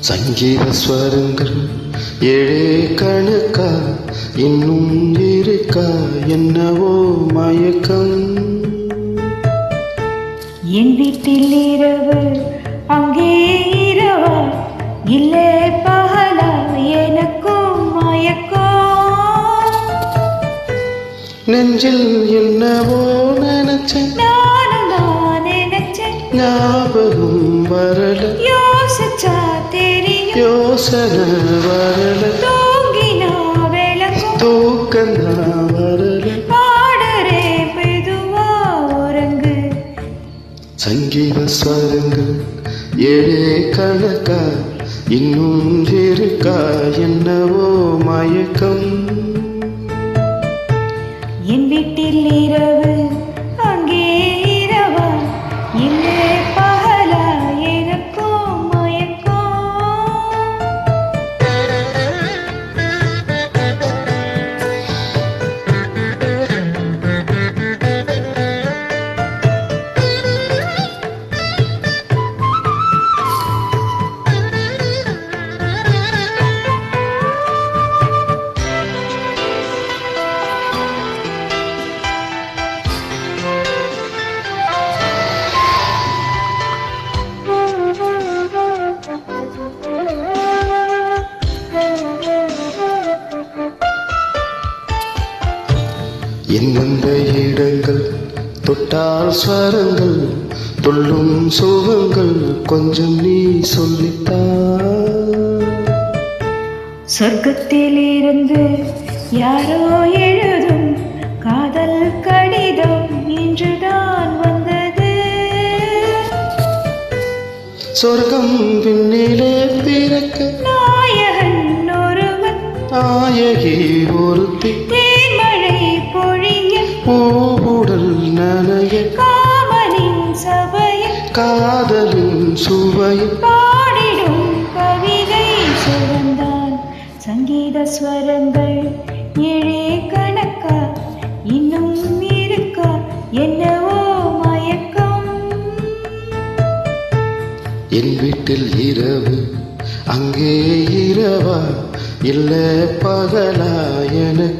சங்கீத ஸ்வரங்கள் ஏழே கணக்கா இன்னும் இருக்கா என்னவோ மயக்கம். என் வீட்டில் இரவு அங்கே இரவா? இல்லை பகலா எனக்கும் மயக்கம் நெஞ்சில் என்னவோ நினைச்சேன். நானும் நான் நினைச்சேன். ஞாபகம் வரல. யோசிச்சா தெரியும். யோசனை வரல. தூங்கினா விளக்கும். தூக்கந்தான் சங்கீத ஸ்வரங்கள் ஏழே கணக்கா இன்னும் இருக்கா என்னவோ மயக்கம். என் வீட்டில் இரவு எந்தெந்த இடங்கள் தொட்டால் ஸ்வரங்கள் துள்ளும் சுகங்கள் கொஞ்சம் நீ சொல்லித்தா சொர்க்கத்தில் இருந்து யாரோ எழுதும் காதல் கடிதம் இன்றுதான் வந்தது. சொர்க்கம் பின்னிலே பிறக்க நாயகன் ஒருவன். நாயகி ஒருத்தி. பூவுடல் நனைய காமனின் சபையில் காதலின் சுவையில் பாடிடும் கவிதை சுரந்தான். சங்கீத ஸ்வரங்கள் ஏழே கணக்கா? இன்னும் இருக்கா? என்னவோ மயக்கம்? என் வீட்டில் இரவு அங்கே இரவா? இல்ல பகலா மயக்கம்